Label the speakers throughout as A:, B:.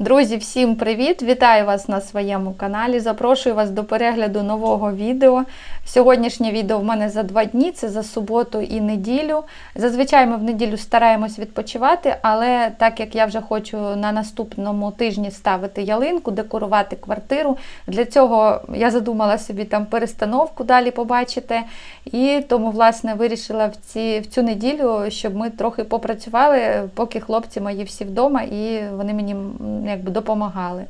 A: Друзі, всім привіт! Вітаю вас на своєму каналі. Запрошую вас до перегляду нового відео. Сьогоднішнє відео в мене за два дні, це за суботу і неділю. Зазвичай ми в неділю стараємось відпочивати, але так як я вже хочу на наступному тижні ставити ялинку, декорувати квартиру, для цього я задумала собі там перестановку далі побачите. І тому, власне, вирішила в, ці, в цю неділю, щоб ми трохи попрацювали, поки хлопці мої всі вдома, і вони мені якби допомагали.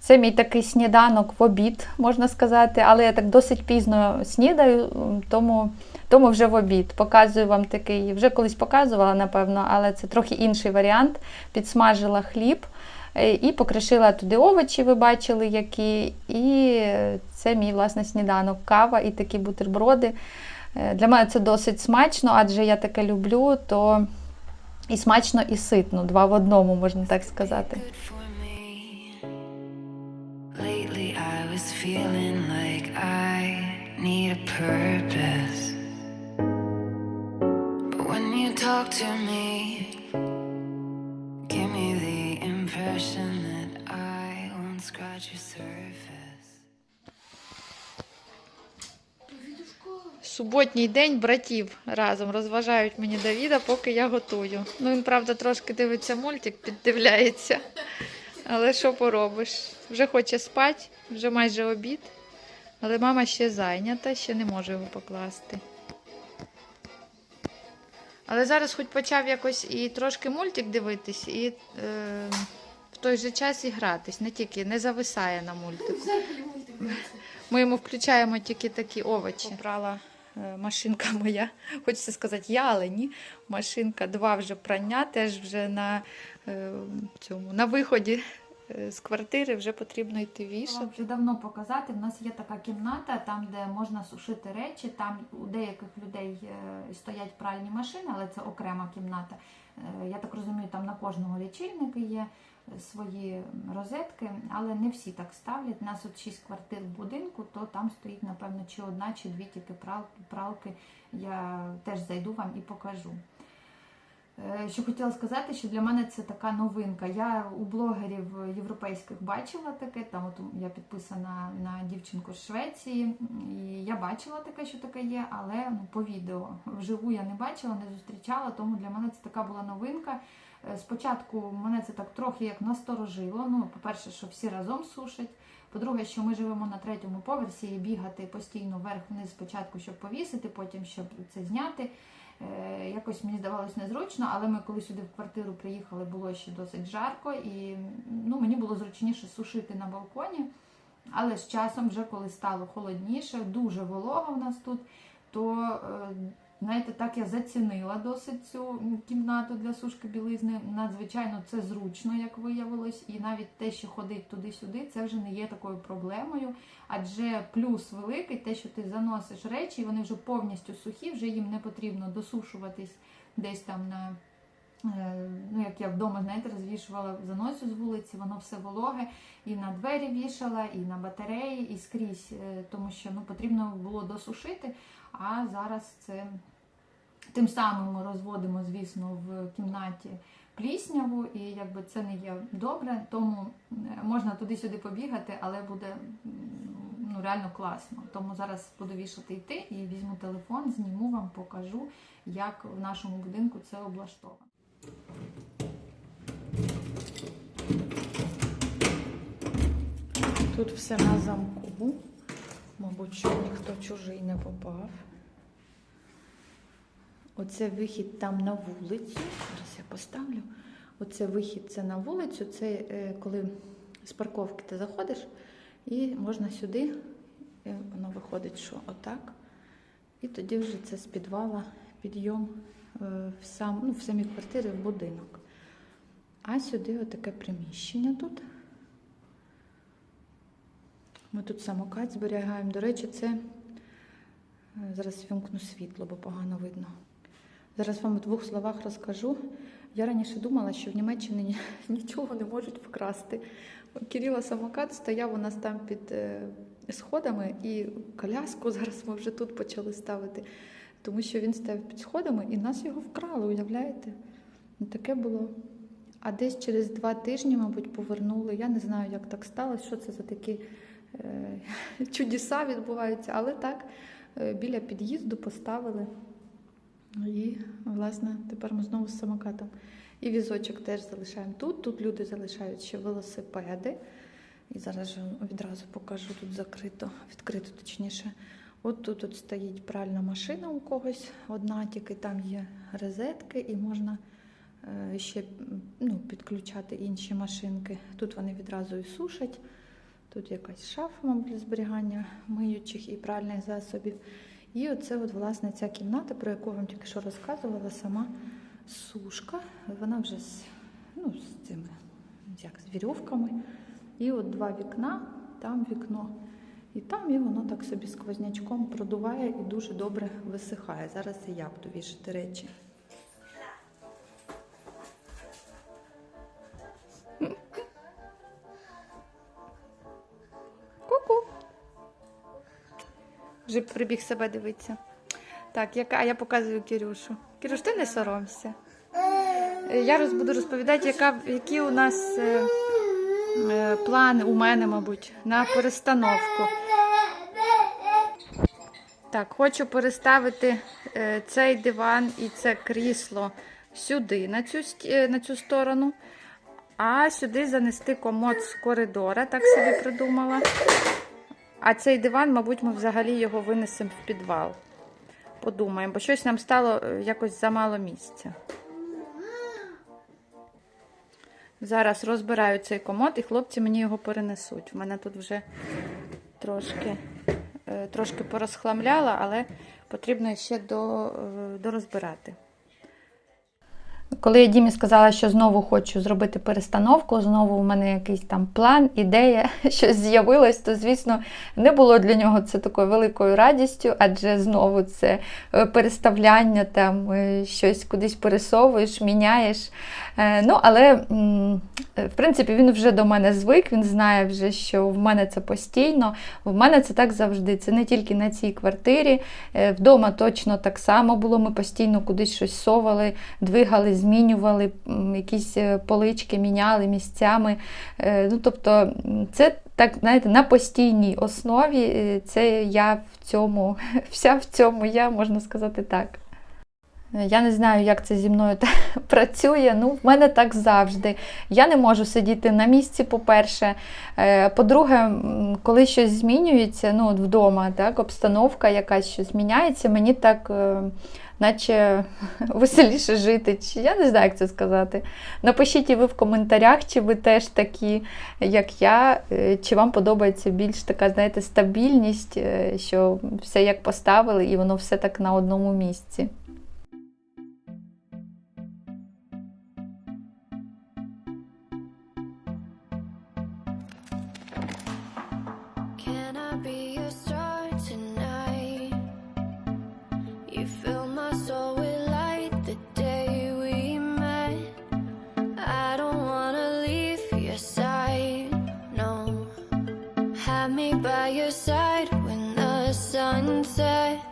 A: Це мій такий сніданок в обід, можна сказати, але я так досить пізно снідаю, тому, тому вже в обід. Показую вам такий, вже колись показувала, напевно, але це трохи інший варіант. Підсмажила хліб е, і покришила туди овочі, ви бачили, які. І це мій власне сніданок, кава і такі бутерброди. Е, Для мене це досить смачно, адже я таке люблю, то і смачно, і ситно, два в одному, можна так сказати.
B: give me the impression that I won't scratch your surface.
A: Суботній день братів разом розважають мені Давіда, поки я готую. Ну, він, правда, трошки дивиться мультик, піддивляється. Але що поробиш? Вже хоче спати, вже майже обід. Але мама ще зайнята, ще не може його покласти. Але зараз хоч почав якось і трошки мультик дивитись, і е, в той же час і гратись, не тільки не зависає на мультику. Ми йому включаємо тільки такі овочі. Е, машинка моя, хочеться сказати, я, але ні. Машинка два вже прання, теж вже на е, цьому на виході е, з квартири вже потрібно йти вішати. Вже давно показати. В нас є така кімната, там, де можна сушити речі. Там у деяких людей е, стоять пральні машини, але це окрема кімната. Е, Я так розумію, там на кожного лічильника є свої розетки, але не всі так ставлять. У нас от 6 квартир в будинку, то там стоїть, напевно, чи одна, чи дві тільки пралки. Я теж зайду вам і покажу. Е, Що хотіла сказати, що для мене це така новинка. Я у блогерів європейських бачила таке. Там от я підписана на дівчинку з Швеції, і я бачила таке, що таке є, але ну, по відео вживу я не бачила, не зустрічала, тому для мене це така була новинка. Е, Спочатку мене це так трохи як насторожило. Ну, по-перше, що всі разом сушать. По-друге, що ми живемо на третьому поверсі і бігати постійно вверх-вниз спочатку, щоб повісити, потім щоб це зняти. Е, Якось мені здавалось незручно, але ми коли сюди в квартиру приїхали, було ще досить жарко, і ну, мені було зручніше сушити на балконі. Але з часом, вже коли стало холодніше, дуже волога в нас тут, то е, знаєте, так я зацінила досить цю кімнату для сушки білизни. Надзвичайно це зручно, як виявилось, і навіть те, що ходить туди-сюди, це вже не є такою проблемою. Адже плюс великий, те, що ти заносиш речі, і вони вже повністю сухі, вже їм не потрібно досушуватись десь там на. е, Ну, як я вдома, знаєте, розвішувала заносю з вулиці, воно все вологе, і на двері вішала, і на батареї, і скрізь, е, тому що ну, потрібно було досушити. А зараз це тим самим ми розводимо, звісно, в кімнаті плісняву, і якби це не є добре, тому е, можна туди-сюди побігати, але буде ну, реально класно. Тому зараз буду вішати йти і візьму телефон, зніму вам, покажу, як в нашому будинку це облаштовано. Тут все на замку. Мабуть, щоб ніхто чужий не попав. Оце вихід там на вулицю. Зараз я поставлю. Оце вихід це на вулицю. Це е, коли з парковки ти заходиш, і можна сюди. І воно виходить, що отак. І тоді вже це з підвала підйом е, в, сам, ну, в самі квартири, в будинок. А сюди отаке приміщення тут. Ми тут самокат зберігаємо. До речі, це е, зараз вімкну світло, бо погано видно. Зараз вам у двох словах розкажу. Я раніше думала, що в Німеччині нічого не можуть вкрасти. Кирила самокат стояв у нас там під е, сходами, і коляску зараз ми вже тут почали ставити, тому що він стояв під сходами і нас його вкрали, уявляєте? Ну, Таке було. А десь через два тижні, мабуть, повернули. Я не знаю, як так сталося, що це за такі чудеса відбуваються, але так, е, біля під'їзду поставили. І, власне, тепер ми знову з самокатом. І візочок теж залишаємо тут. Тут люди залишають ще велосипеди. І зараз відразу покажу тут закрито, відкрито точніше. От тут от стоїть пральна машина у когось, одна тільки там є розетки, і можна е, ще ну, підключати інші машинки. Тут вони відразу і сушать. Тут якась шафа, мабуть, для зберігання миючих і пральних засобів. І оце, от, власне, ця кімната, про яку вам тільки що розказувала, сама сушка. Вона вже з, ну, з цими як, з вірьовками. І от два вікна, там вікно. І там і воно так собі сквознячком продуває і дуже добре висихає. Зараз і я буду вішати речі. Вже прибіг себе дивитися. Так, яка, а я показую Кирюшу. Кирюш, ти не соромся. Я роз, буду розповідати, яка, які у нас е, е, плани у мене, мабуть, на перестановку. Так, хочу переставити е, цей диван і це крісло сюди, на цю, е, на цю сторону, а сюди занести комод з коридора, так собі придумала. А цей диван, мабуть, ми взагалі його винесемо в підвал. Подумаємо, бо щось нам стало е, якось замало місця. Зараз розбираю цей комод, і хлопці мені його перенесуть. У мене тут вже трошки, е, трошки порозхламляла, але потрібно ще до, е, дорозбирати. Коли я Дімі сказала, що знову хочу зробити перестановку, знову у мене якийсь там план, ідея, щось з'явилось, то, звісно, не було для нього це такою великою радістю, адже знову це е, переставляння, там е, щось кудись пересовуєш, міняєш. Е, Ну, але, в принципі, він вже до мене звик, він знає вже, що в мене це постійно, в мене це так завжди. Це не тільки на цій квартирі. Вдома точно так само було. Ми постійно кудись щось совали, двигали, змінювали, якісь е, полички міняли місцями. Е, Ну, тобто, це так, знаєте, на постійній основі. е, Це я в цьому, вся в цьому я, можна сказати так. Я не знаю, як це зі мною працює. Ну, в мене так завжди. Я не можу сидіти на місці, по-перше. Е, По-друге, коли щось змінюється, ну, от вдома, так, обстановка якась щось зміняється, мені так, е, наче веселіше жити. Чи я не знаю, як це сказати. Напишіть і ви в коментарях, чи ви теж такі, як я, е, чи вам подобається більш така, знаєте, стабільність, що все як поставили, і воно все так на одному місці.
C: Me by your side when the sun sets.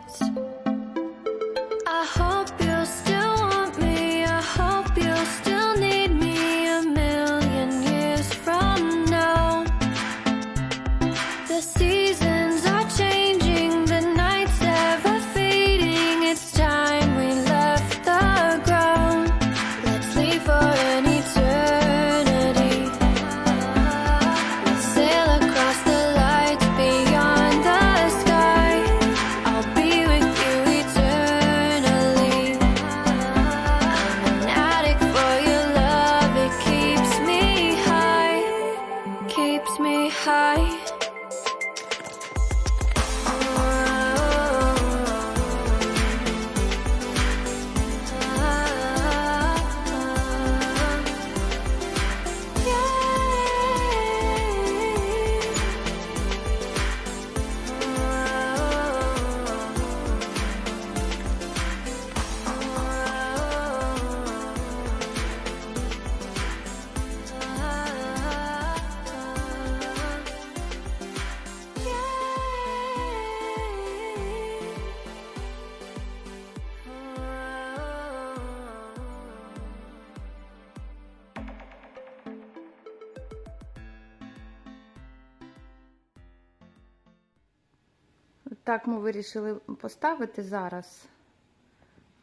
A: Так ми вирішили поставити зараз,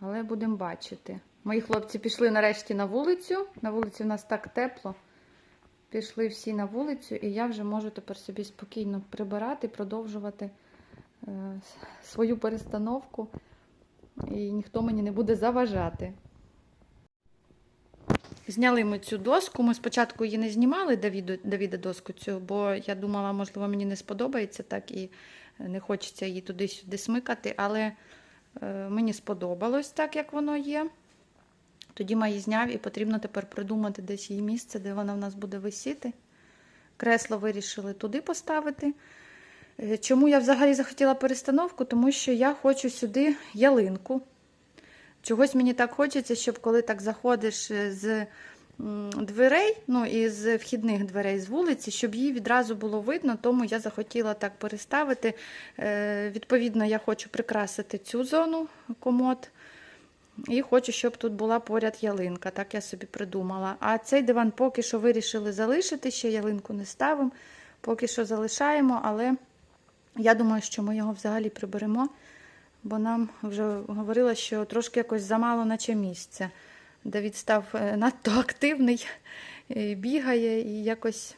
A: але будемо бачити. Мої хлопці пішли нарешті на вулицю. На вулиці в нас так тепло. Пішли всі на вулицю, і я вже можу тепер собі спокійно прибирати, продовжувати е, свою перестановку. І ніхто мені не буде заважати. Зняли ми цю доску. Ми спочатку її не знімали Давіду, Давіда доску цю, бо я думала, можливо, мені не сподобається так і не хочеться її туди-сюди смикати, але е, мені сподобалось так, як воно є. Тоді її зняв і потрібно тепер придумати десь її місце, де вона в нас буде висіти. Кресло вирішили туди поставити. Е, Чому я взагалі захотіла перестановку? Тому що я хочу сюди ялинку. Чогось мені так хочеться, щоб коли так заходиш е, з дверей, ну і з вхідних дверей з вулиці, щоб її відразу було видно, тому я захотіла так переставити. Е, Відповідно, я хочу прикрасити цю зону комод. І хочу, щоб тут була поряд ялинка, так я собі придумала. А цей диван поки що вирішили залишити, ще ялинку не ставимо. Поки що залишаємо, але я думаю, що ми його взагалі приберемо, бо нам вже говорила, що трошки якось замало, наче місця. Давід став е, надто активний, е, бігає і якось.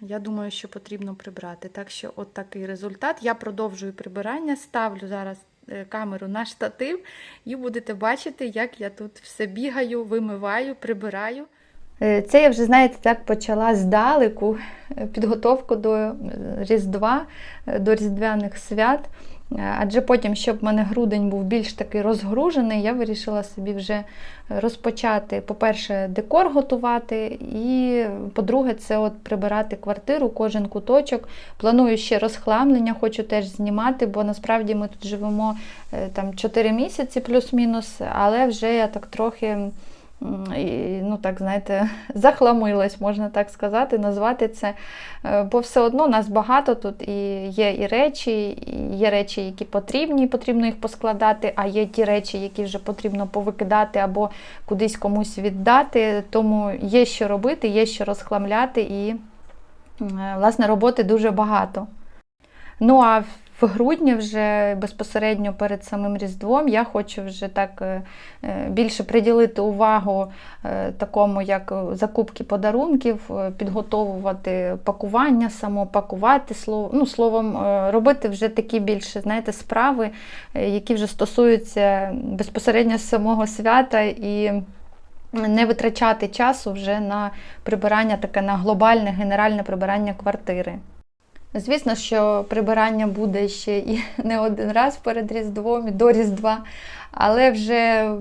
A: Я думаю, що потрібно прибрати. Так що, от такий результат. Я продовжую прибирання, ставлю зараз е, камеру на штатив, і будете бачити, як я тут все бігаю, вимиваю, прибираю. Це я вже, знаєте, так почала здалеку підготовку до Різдва, до Різдвяних свят. Е, Адже потім, щоб в мене грудень був більш такий розгружений, я вирішила собі вже розпочати, по-перше, декор готувати, і по-друге, це от прибирати квартиру, кожен куточок. Планую ще розхламлення, хочу теж знімати, бо насправді ми тут живемо е, там 4 місяці плюс-мінус, але вже я так трохи. І, ну так, знаєте, захламилась, можна так сказати, назвати це. Е, Бо все одно нас багато тут і є і речі, і є речі, які потрібні, потрібно їх поскладати, а є ті речі, які вже потрібно повикидати або кудись комусь віддати. Тому є що робити, є що розхламляти, і е, власне роботи дуже багато. Ну а в грудні, вже безпосередньо перед самим Різдвом, я хочу вже так е, е, більше приділити увагу е, такому, як закупки подарунків, підготовувати пакування, само пакувати слово, ну, словом, робити вже такі більше, знаєте, справи, які вже стосуються безпосередньо самого свята і. Не витрачати часу вже на прибирання, таке на глобальне генеральне прибирання квартири. Звісно, що прибирання буде ще і не один раз перед Різдвом і до Різдва, але вже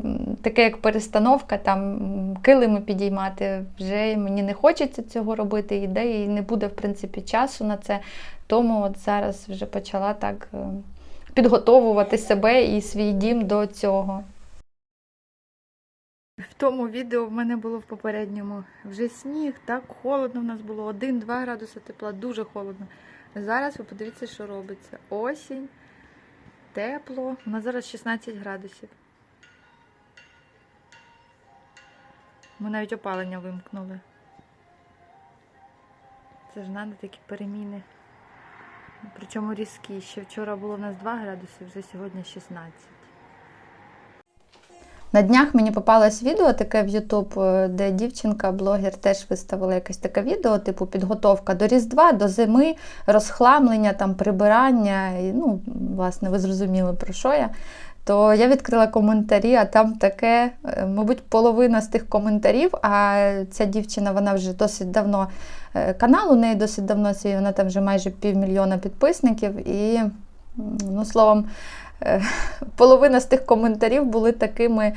A: таке як перестановка, там килими підіймати, вже мені не хочеться цього робити, ідеї і не буде, в принципі, часу на це. Тому от зараз вже почала так е, підготовувати себе і свій дім до цього. В тому відео в мене було в попередньому вже сніг, так холодно в нас було 1-2 градуси тепла, дуже холодно. Зараз ви подивіться, що робиться. Осінь, тепло. У нас зараз 16 градусів. Ми навіть опалення вимкнули. Це ж треба такі переміни. Причому різкі. Ще вчора було в нас 2 градуси, вже сьогодні 16. На днях мені попалось відео таке в YouTube, е, де дівчинка, блогер, теж виставила якесь таке відео, типу підготовка до Різдва, до зими, розхламлення, там, прибирання. І, ну, власне, ви зрозуміли, про що я. То я відкрила коментарі, а там таке, е, мабуть, половина з тих коментарів. А ця дівчина, вона вже досить давно е, канал, у неї досить давно свій, вона там вже майже півмільйона підписників. І, ну, словом, половина з тих коментарів були такими,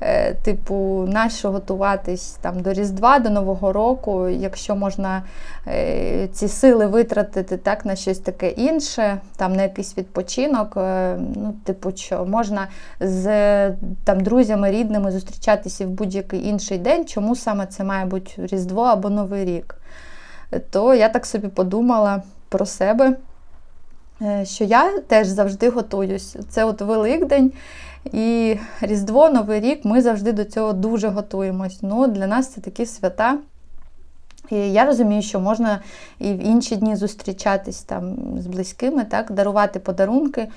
A: е, типу, нащо готуватись там до Різдва, до Нового року, якщо можна е, ці сили витратити так на щось таке інше, там на якийсь відпочинок. е, Ну, типу, що можна з там друзями, рідними зустрічатися в будь-який інший день, чому саме це має бути Різдво або Новий рік. То я так собі подумала про себе. Е, що я теж завжди готуюсь. Це от Великдень і Різдво, Новий рік, ми завжди до цього дуже готуємось. Ну, для нас це такі свята, І я розумію, що можна і в інші дні зустрічатись там з близькими, так, дарувати подарунки.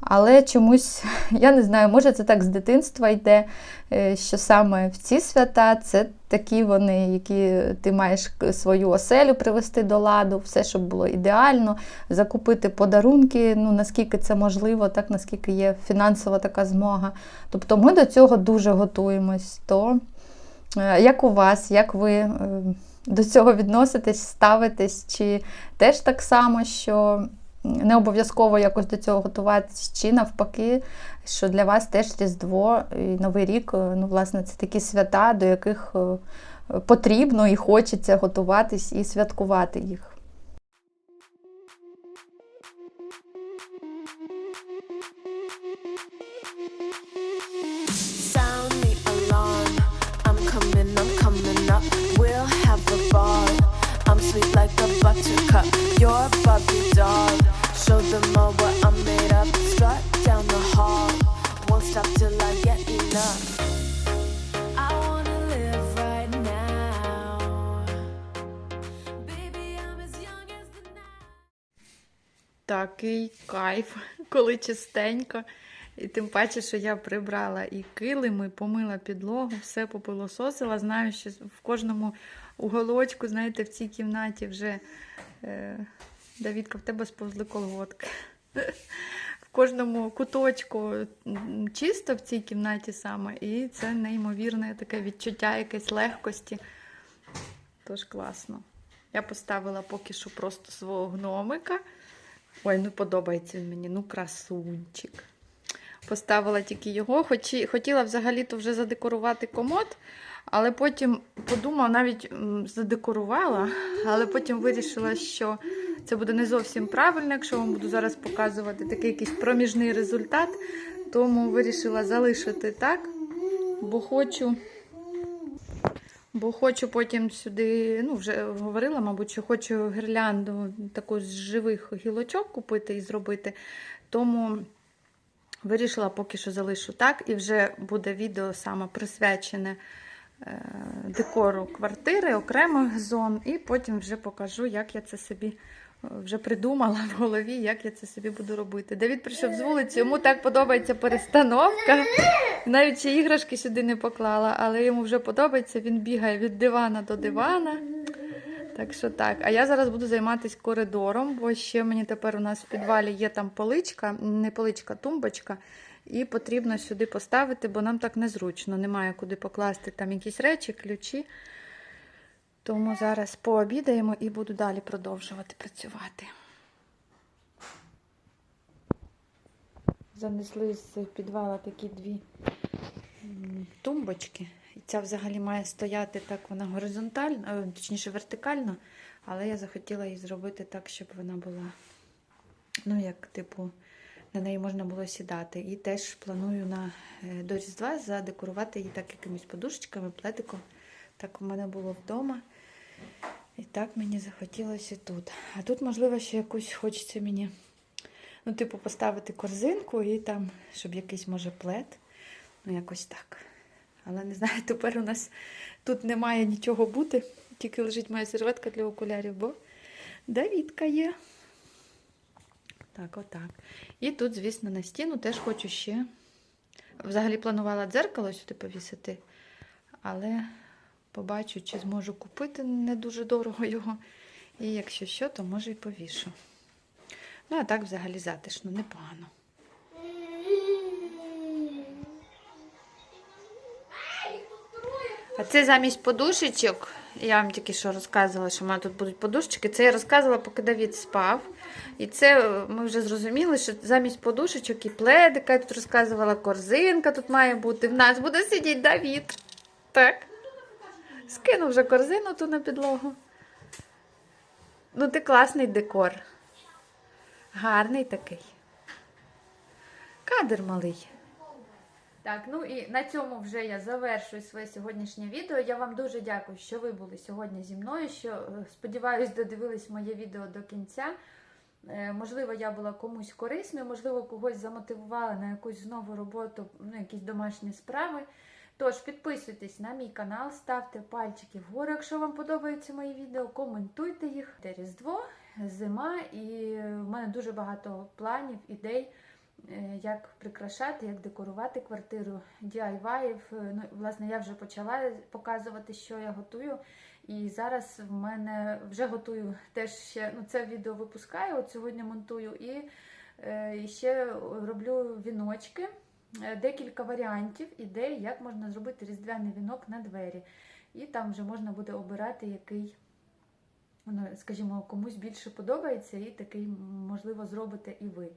A: Але чомусь, я не знаю, може це так з дитинства йде, е, що саме в ці свята це такі вони, які ти маєш свою оселю привести до ладу, все, щоб було ідеально, закупити подарунки, ну наскільки це можливо, так наскільки є фінансова така змога. Тобто ми до цього дуже готуємось. То е, як у вас, як ви е, до цього відноситесь, ставитесь, чи теж так само, що не обов'язково якось до цього готуватись, чи навпаки, що для вас теж Різдво і Новий рік, е, ну, власне, це такі свята, до яких е, потрібно і хочеться готуватись і святкувати їх.
D: Buttercup. You're Barbie doll. Show them all what I'm made of. Strut down the hall. Won't stop till I get enough.
A: Такий кайф, коли чистенько. І тим паче, що я прибрала і килими, помила підлогу, все попилососила. Знаю, що в кожному уголочку, знаєте, в цій кімнаті вже е, Давідка, в тебе сповзли колготки. В кожному куточку чисто в цій кімнаті саме, і це неймовірне таке відчуття якесь легкості. Тож класно. Я поставила поки що просто свого гномика. Ой, ну подобається він мені, ну красунчик. Поставила тільки його. Хоч, хотіла взагалі-то вже задекорувати комод, але потім подумала, навіть задекорувала, але потім вирішила, що це буде не зовсім правильно, якщо вам буду зараз показувати такий якийсь проміжний результат. Тому вирішила залишити так, бо хочу. Бо хочу потім сюди, ну вже говорила, мабуть, що хочу гірлянду таку з живих гілочок купити і зробити. Тому вирішила поки що залишу так. І вже буде відео саме присвячене декору квартири, окремих зон. І потім вже покажу, як я це собі е, вже придумала в голові, як я це собі буду робити. Давід прийшов з вулиці, йому так подобається перестановка. Навіть ще іграшки сюди не поклала, але йому вже подобається. Він бігає від дивана до дивана. Так що так. А я зараз буду займатися коридором, бо ще мені тепер у нас в підвалі є там поличка, не поличка, тумбочка. І потрібно сюди поставити, бо нам так незручно. Немає куди покласти там якісь речі, ключі. Тому зараз пообідаємо і буду далі продовжувати працювати. Занесли з підвала такі дві тумбочки. І ця взагалі має стояти так, вона горизонтально, е, точніше вертикально, але я захотіла її зробити так, щоб вона була, ну, як, типу, на неї можна було сідати. І теж планую на е, до Різдва задекорувати її так якимись подушечками, плетиком. Так у мене було вдома. І так мені захотілося тут. А тут, можливо, ще якусь хочеться мені, ну, типу, поставити корзинку і там, щоб якийсь може плед. Ну, якось так. Але не знаю, тепер у нас тут немає нічого бути, тільки лежить моя серветка для окулярів, бо Давідка є. Так, отак. І тут, звісно, на стіну теж хочу ще. Взагалі планувала дзеркало сюди повісити, але побачу, чи зможу купити не дуже дорого його. І якщо що, то може і повішу. Ну, а так взагалі затишно, непогано. А це замість подушечок. Я вам тільки що розказувала, що в мене тут будуть подушечки. Це я розказувала, поки Давід спав. І це е, ми вже зрозуміли, що замість подушечок і пледика, я тут розказувала корзинка, тут має бути. В нас буде сидіти Давід. Так. Скинув вже корзину ту на підлогу. Ну, ти класний декор. Гарний такий. Кадр малий. Так, ну і на цьому вже я завершую своє сьогоднішнє відео. Я вам дуже дякую, що ви були сьогодні зі мною. Що е, сподіваюсь, додивились моє відео до кінця. Е, Можливо, я була комусь корисною, можливо, когось замотивувала на якусь знову роботу, ну, якісь домашні справи. Тож підписуйтесь на мій канал, ставте пальчики вгору, якщо вам подобаються мої відео, коментуйте їх. Це Різдво, зима, і в мене дуже багато планів, ідей, е, як прикрашати, як декорувати квартиру, DIY. Ну, власне, я вже почала показувати, що я готую. І зараз в мене вже готую теж ще. Ну, це відео випускаю, от сьогодні монтую і е, ще роблю віночки. Е, Декілька варіантів, ідей, як можна зробити різдвяний вінок на двері. І там вже можна буде обирати, який, ну, скажімо, комусь більше подобається, і такий, можливо, зробите і ви.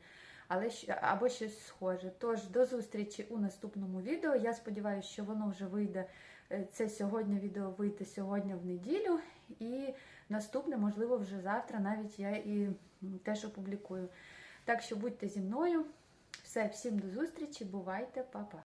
A: Але або щось схоже. Тож до зустрічі у наступному відео. Я сподіваюся, що воно вже вийде. е, Це сьогодні відео вийде сьогодні в неділю, і наступне, можливо, вже завтра навіть я і теж опублікую. Так що будьте зі мною. Все, всім до зустрічі, бувайте, па-па.